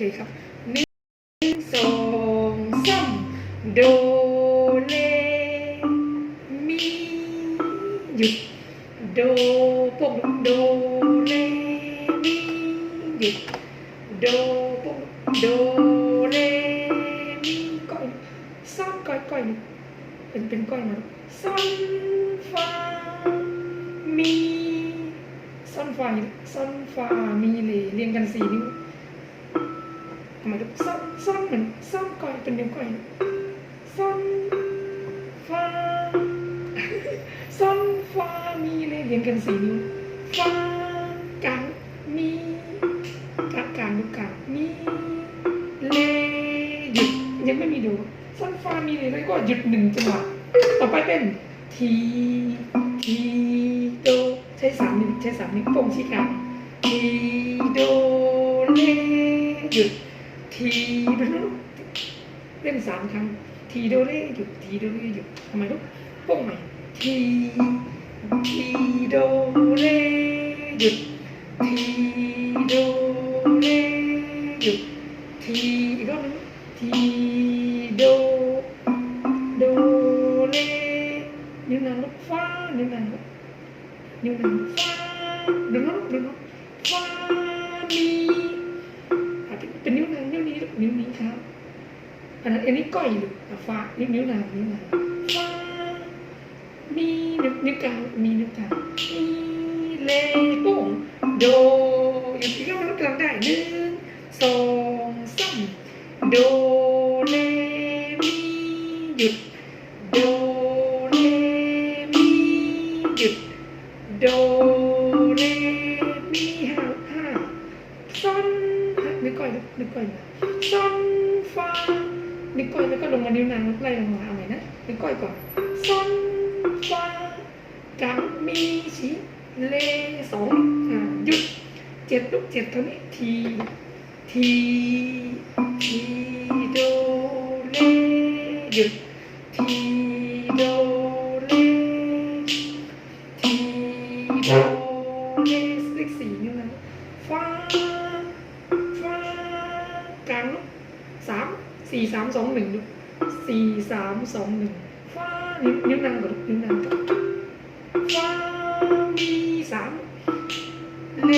เคครับหนึ่งสองสามโดเลมีหยุดโดปกโดเลมีหยุดโดปกโดเลมีก้อยซ่อนก้อยก้อยเป็นเป็นก้อยนะซ่อนฟามีซ่อนฟาซ่อนฟามีเลยเรียงกันสี่นิ้ว ทำไมลูกซ่อนซ่อนเหมือนซ่อนก่อยเป็นนิ้วก่อยนซ่อนฟ้าซ่อนฟ้ามีเลยเรียงกันสีนิ้วฟ้ากลางมีกลางกลางลูกลางมีเลหยุดยังไม่มีดูซ่อนฟ้ามีเลยแล้วก็หยุดหนึ่งจังหวะต่อไปเป็นทีทีโดใช้สามนิ้วใช้สามนิ้วโป้งชี้กลางทีโดเลหยุด ทีดูนะลูกเล่นสามครั้ง ทีโดเรหยุดทีโดเรหยุดทำไมลูกโป้งใหม่ทีทีโดเรหยุดทีโดเรหยุดทีอีกรอบหนึงทีโดโดเรนิ้วนางลูกฟ้านิ้วนางลูกนิ้วนางฟ้าดูนะลูกดูนะฟ้ามี อันนั้นอันนี้ก้อยลูกอ่ฟ้านิ้วนิ้วนางนิ้วนางฟ้ามีนิ้วนิ้วกลางมีนิ้วกลางมีเลโป้งโดอย่างที่เรากำลังได้หนึ่งสองสามโดเลมีหยุดโดเลมีหยุดโดเลมีห้าห้าซ่อนนึกก่อนนึกก่อนนะซ่อนฟ้า นึกก่อนแล้วก็ลงมานิ้วนางไล่ลงมาเอาใหม่นะนึกก่อนก่อนซ่อนฟ้ากังมีชีเลสองอ่าหยุดเจ็ดลูกเจ็ดเท่านี้ทีทีทีโดเลหยุดทีโดเลทีโดเลเลขสี่นิ้นะฟ้าฟ้ากลางลูก สามสี่สามสองหนึ่งลูสี่สามสองหนึ่งฟ้านิ้วนิ้วนางก่อนนิ้วนางก่อนฟ้ามีสามเล